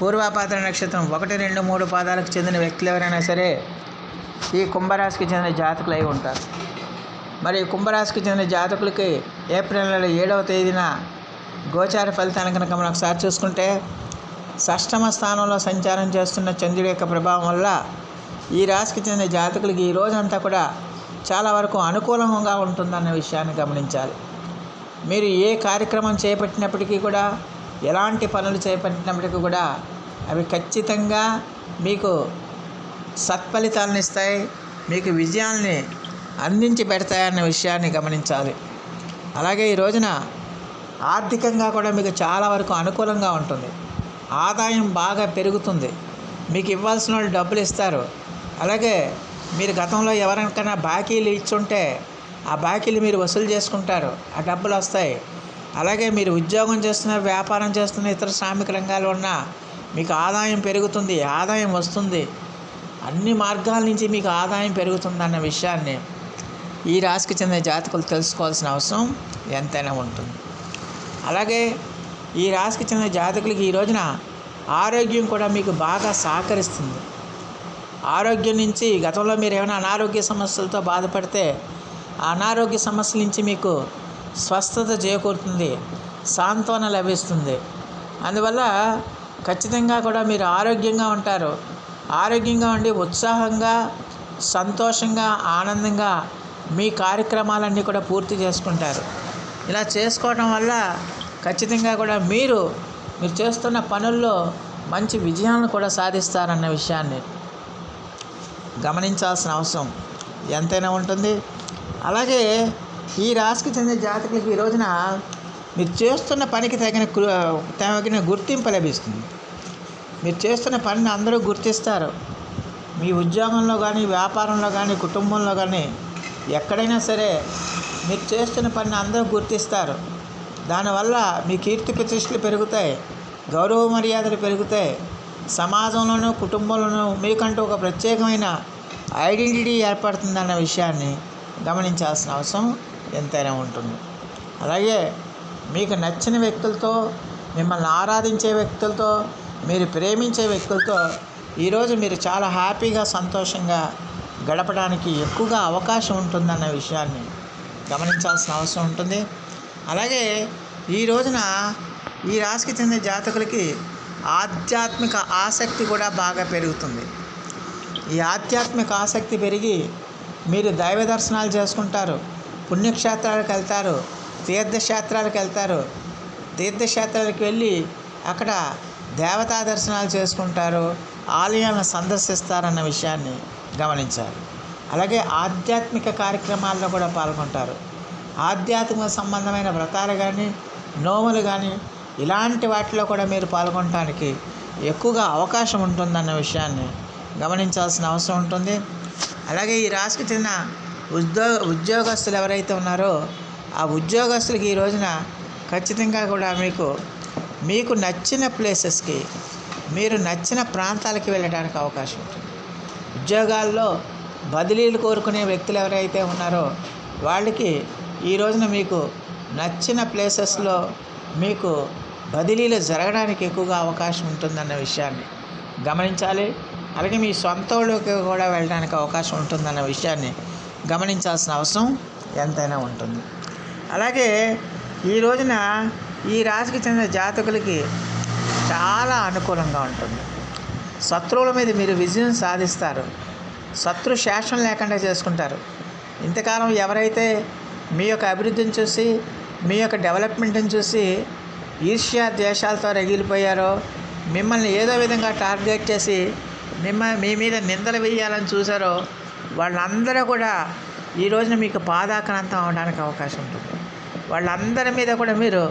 పూర్వాపాత్ర నక్షత్రం ఒకటి రెండు మూడు పాదాలకు చెందిన వ్యక్తులు ఎవరైనా సరే ఈ కుంభరాశికి చెందిన జాతకులు అయి ఉంటారు. మరి కుంభరాశికి చెందిన జాతకులకి ఏప్రిల్ నెల ఏడవ తేదీన గోచార ఫలితాన్ని కనుక మనం ఒకసారి చూసుకుంటే షష్టమ స్థానంలో సంచారం చేస్తున్న చంద్రుడి యొక్క ప్రభావం వల్ల ఈ రాశికి చెందిన జాతకులకి ఈ రోజంతా కూడా చాలా వరకు అనుకూలంగా ఉంటుందన్న విషయాన్ని గమనించాలి. మీరు ఏ కార్యక్రమం చేపట్టినప్పటికీ కూడా ఎలాంటి పనులు చేపట్టినప్పటికీ కూడా అవి ఖచ్చితంగా మీకు సత్ఫలితాలను ఇస్తాయి మీకు విజయాల్ని అందించి పెడతాయన్న విషయాన్ని గమనించాలి. అలాగే ఈ రోజున ఆర్థికంగా కూడా మీకు చాలా వరకు అనుకూలంగా ఉంటుంది. ఆదాయం బాగా పెరుగుతుంది. మీకు ఇవ్వాల్సిన వాళ్ళు డబ్బులు ఇస్తారు. అలాగే మీరు గతంలో ఎవరికైనా బాకీలు ఇచ్చుంటే ఆ బాకీలు మీరు వసూలు చేసుకుంటారు. ఆ డబ్బులు వస్తాయి. అలాగే మీరు ఉద్యోగం చేస్తున్న వ్యాపారం చేస్తున్న ఇతర శ్రామిక రంగాలు ఉన్నా మీకు ఆదాయం పెరుగుతుంది ఆదాయం వస్తుంది. అన్ని మార్గాల నుంచి మీకు ఆదాయం పెరుగుతుందన్న విషయాన్ని ఈ రాశికి చెందిన జాతకులు తెలుసుకోవాల్సిన అవసరం ఎంతైనా ఉంటుంది. అలాగే ఈ రాశికి చెందిన జాతకులకి ఈ రోజున ఆరోగ్యం కూడా మీకు బాగా సహకరిస్తుంది. ఆరోగ్యం నుంచి గతంలో మీరు ఏమైనా అనారోగ్య సమస్యలతో బాధపడితే ఆ అనారోగ్య సమస్యల నుంచి మీకు స్వస్థత చేకూరుతుంది సాంత్వన లభిస్తుంది. అందువల్ల ఖచ్చితంగా కూడా మీరు ఆరోగ్యంగా ఉంటారు. ఆరోగ్యంగా ఉండి ఉత్సాహంగా సంతోషంగా ఆనందంగా మీ కార్యక్రమాలన్నీ కూడా పూర్తి చేసుకుంటారు. ఇలా చేసుకోవడం వల్ల ఖచ్చితంగా కూడా మీరు మీరు చేస్తున్న పనుల్లో మంచి విజయాలను కూడా సాధిస్తారన్న విషయాన్ని గమనించాల్సిన అవసరం ఎంతైనా ఉంటుంది. అలాగే ఈ రాశికి చెందిన జాతకులకు ఈ రోజున మీరు చేస్తున్న పనికి తగిన తగిన గుర్తింపు లభిస్తుంది. మీరు చేస్తున్న పనిని అందరూ గుర్తిస్తారు. మీ ఉద్యోగంలో కానీ వ్యాపారంలో కానీ కుటుంబంలో కానీ ఎక్కడైనా సరే మీరు చేస్తున్న పనిని అందరూ గుర్తిస్తారు. దానివల్ల మీ కీర్తి ప్రతిష్టలు పెరుగుతాయి గౌరవ మర్యాదలు పెరుగుతాయి. సమాజంలోనూ కుటుంబంలోనూ మీకంటూ ఒక ప్రత్యేకమైన ఐడెంటిటీ ఏర్పడుతుందన్న విషయాన్ని గమనించాల్సిన అవసరం ఎంతైనా ఉంటుంది. అలాగే మీకు నచ్చిన వ్యక్తులతో మిమ్మల్ని ఆరాధించే వ్యక్తులతో మీరు ప్రేమించే వ్యక్తులతో ఈరోజు మీరు చాలా హ్యాపీగా సంతోషంగా గడపడానికి ఎక్కువగా అవకాశం ఉంటుందన్న విషయాన్ని గమనించాల్సిన అవసరం ఉంటుంది. అలాగే ఈ రోజున ఈ రాశికి చెందిన జాతకులకి ఆధ్యాత్మిక ఆసక్తి కూడా బాగా పెరుగుతుంది. ఈ ఆధ్యాత్మిక ఆసక్తి పెరిగి మీరు దైవ దర్శనాలు చేసుకుంటారు పుణ్యక్షేత్రాలకు వెళ్తారు తీర్థక్షేత్రాలకు వెళ్తారు. తీర్థక్షేత్రాలకు వెళ్ళి అక్కడ దేవతా దర్శనాలు చేసుకుంటారు ఆలయాలను సందర్శిస్తారన్న విషయాన్ని గమనించాలి. అలాగే ఆధ్యాత్మిక కార్యక్రమాల్లో కూడా పాల్గొంటారు. ఆధ్యాత్మిక సంబంధమైన వ్రతాలు కానీ నోములు కానీ ఇలాంటి వాటిలో కూడా మీరు పాల్గొనడానికి ఎక్కువగా అవకాశం ఉంటుందన్న విషయాన్ని గమనించాల్సిన అవసరం ఉంటుంది. అలాగే ఈ రాశికి చెందిన ఉద్యోగ ఉద్యోగస్తులు ఎవరైతే ఉన్నారో ఆ ఉద్యోగస్తులకి ఈ రోజున ఖచ్చితంగా కూడా మీకు మీకు నచ్చిన ప్లేసెస్కి మీరు నచ్చిన ప్రాంతాలకి వెళ్ళడానికి అవకాశం ఉంటుంది. ఉద్యోగాల్లో బదిలీలు కోరుకునే వ్యక్తులు ఎవరైతే ఉన్నారో వాళ్ళకి ఈ రోజున మీకు నచ్చిన ప్లేసెస్లో మీకు బదిలీలు జరగడానికి ఎక్కువగా అవకాశం ఉంటుందన్న విషయాన్ని గమనించాలి. అలాగే మీ సొంత ఊళ్ళోకి కూడా వెళ్ళడానికి అవకాశం ఉంటుందన్న విషయాన్ని గమనించాల్సిన అవసరం ఎంతైనా ఉంటుంది. అలాగే ఈ రోజున ఈ రాశికి చెందిన జాతకులకి చాలా అనుకూలంగా ఉంటుంది. శత్రువుల మీద మీరు విజయం సాధిస్తారు. శత్రు శాసనం లేకుండా చేసుకుంటారు. ఇంతకాలం ఎవరైతే మీ యొక్క అభివృద్ధిని చూసి మీ యొక్క డెవలప్మెంట్ని చూసి ఈర్ష్యా దేశాలతో రగిలిపోయారో మిమ్మల్ని ఏదో విధంగా టార్గెట్ చేసి మిమ్మ మీ మీద నిందలు వేయాలని చూసారో వాళ్ళందరూ కూడా ఈ రోజున మీకు పాదాక్రాంతం అవడానికి అవకాశం ఉంటుంది. వాళ్ళందరి మీద కూడా మీరు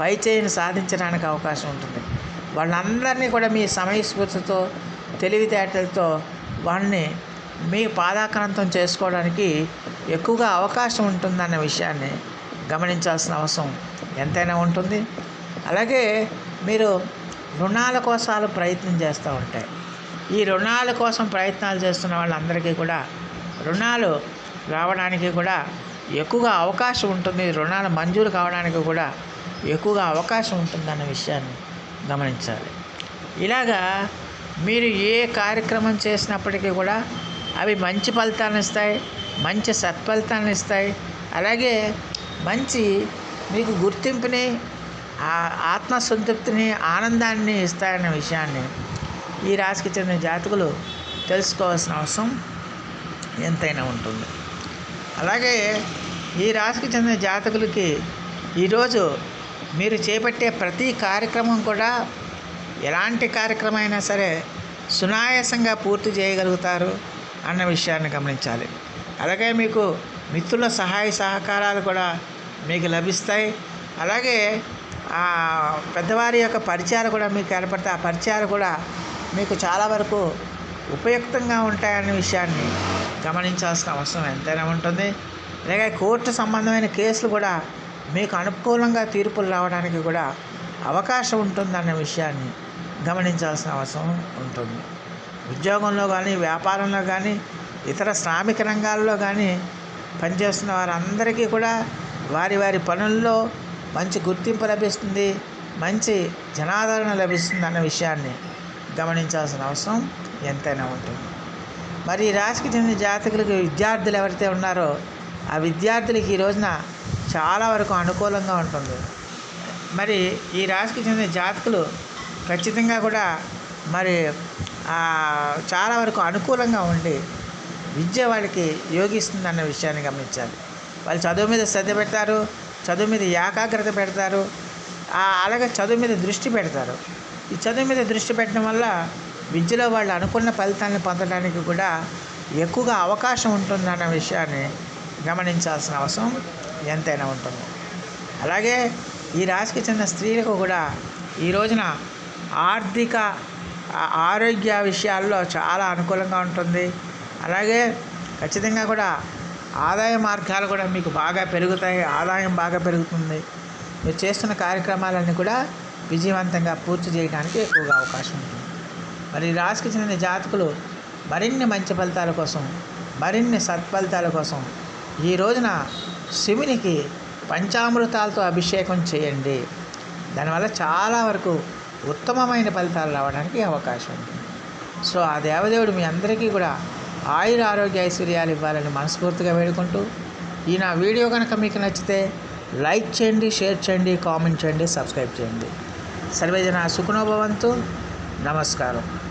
పై చేయిని సాధించడానికి అవకాశం ఉంటుంది. వాళ్ళందరినీ కూడా మీ సమయస్ఫూర్తితో తెలివితేటలతో వాళ్ళని మీ పాదాక్రాంతం చేసుకోవడానికి ఎక్కువగా అవకాశం ఉంటుందన్న విషయాన్ని గమనించాల్సిన అవసరం ఎంతైనా ఉంటుంది. అలాగే మీరు రుణాల కోసాలు ప్రయత్నం చేస్తూ ఉంటాయి. ఈ రుణాల కోసం ప్రయత్నాలు చేస్తున్న వాళ్ళందరికీ కూడా రుణాలు రావడానికి కూడా ఎక్కువగా అవకాశం ఉంటుంది. రుణాలు మంజూరు కావడానికి కూడా ఎక్కువగా అవకాశం ఉంటుందన్న విషయాన్ని గమనించాలి. ఇలాగా మీరు ఏ కార్యక్రమం చేసినప్పటికీ కూడా అవి మంచి ఫలితాలను ఇస్తాయి మంచి సత్ఫలితాలను ఇస్తాయి. అలాగే మంచి మీకు గుర్తింపుని ఆ- ఆత్మసంతృప్తిని ఆనందాన్ని ఇస్తాయన్న విషయాన్ని ఈ రాశికి చెందిన జాతకులు తెలుసుకోవాల్సిన అవసరం ఎంతైనా ఉంటుంది. అలాగే ఈ రాశికి చెందిన జాతకులకి ఈరోజు మీరు చేపట్టే ప్రతి కార్యక్రమం కూడా ఎలాంటి కార్యక్రమం అయినా సరే సునాయాసంగా పూర్తి చేయగలుగుతారు అన్న విషయాన్ని గమనించాలి. అలాగే మీకు మిత్రుల సహాయ సహకారాలు కూడా మీకు లభిస్తాయి. అలాగే పెద్దవారి యొక్క పరిచయాలు కూడా మీకు ఏర్పడతాయి. ఆ పరిచయాలు కూడా మీకు చాలా వరకు ఉపయుక్తంగా ఉంటాయన్న విషయాన్ని గమనించాల్సిన అవసరం ఎంతైనా ఉంటుంది. అలాగే కోర్టు సంబంధమైన కేసులు కూడా మీకు అనుకూలంగా తీర్పులు రావడానికి కూడా అవకాశం ఉంటుందన్న విషయాన్ని గమనించాల్సిన అవసరం ఉంటుంది. ఉద్యోగంలో కానీ వ్యాపారంలో కానీ ఇతర శ్రామిక రంగాల్లో కానీ పనిచేస్తున్న వారందరికీ కూడా వారి వారి పనుల్లో మంచి గుర్తింపు లభిస్తుంది మంచి జనాదరణ లభిస్తుంది అన్న విషయాన్ని గమనించాల్సిన అవసరం ఎంతైనా ఉంటుంది. మరి ఈ రాశికి చెందిన జాతకులకు విద్యార్థులు ఎవరైతే ఉన్నారో ఆ విద్యార్థులకి ఈ రోజున చాలా వరకు అనుకూలంగా ఉంటుంది. మరి ఈ రాశికి చెందిన జాతకులు ఖచ్చితంగా కూడా మరి చాలా వరకు అనుకూలంగా ఉండి విద్య వాళ్ళకి యోగిస్తుంది అన్న విషయాన్ని గమనించాలి. వాళ్ళు చదువు మీద శ్రద్ధ పెడతారు చదువు మీద ఏకాగ్రత పెడతారు అలాగే చదువు మీద దృష్టి పెడతారు. ఈ చదువు మీద దృష్టి పెట్టడం వల్ల విద్యలో వాళ్ళు అనుకున్న ఫలితాలను పొందడానికి కూడా ఎక్కువగా అవకాశం ఉంటుందన్న విషయాన్ని గమనించాల్సిన అవసరం ఎంతైనా ఉంటుంది. అలాగే ఈ రాశికి చెందిన స్త్రీలకు కూడా ఈ రోజున ఆర్థిక ఆరోగ్య విషయాల్లో చాలా అనుకూలంగా ఉంటుంది. అలాగే ఖచ్చితంగా కూడా ఆదాయ మార్గాలు కూడా మీకు బాగా పెరుగుతాయి ఆదాయం బాగా పెరుగుతుంది. మీరు చేస్తున్న కార్యక్రమాలన్నీ కూడా విజయవంతంగా పూర్తి చేయడానికి ఎక్కువగా అవకాశం ఉంటుంది. మరి రాశికి చెందిన జాతకులు మరిన్ని మంచి ఫలితాల కోసం మరిన్ని సత్ఫలితాల కోసం ఈ రోజున శివునికి పంచామృతాలతో అభిషేకం చేయండి. దానివల్ల చాలా వరకు ఉత్తమమైన ఫలితాలు రావడానికి అవకాశం ఉంటుంది. సో ఆ దేవదేవుడు మీ అందరికీ కూడా ఆయుర ఆరోగ్య ఐశ్వర్యాలు ఇవ్వాలని మనస్ఫూర్తిగా వేడుకుంటూ ఈ నా వీడియో కనుక మీకు నచ్చితే లైక్ చేయండి షేర్ చేయండి కామెంట్ చేయండి సబ్స్క్రైబ్ చేయండి. Salve, Diana. Sukunobu, Bantu. Namaskar.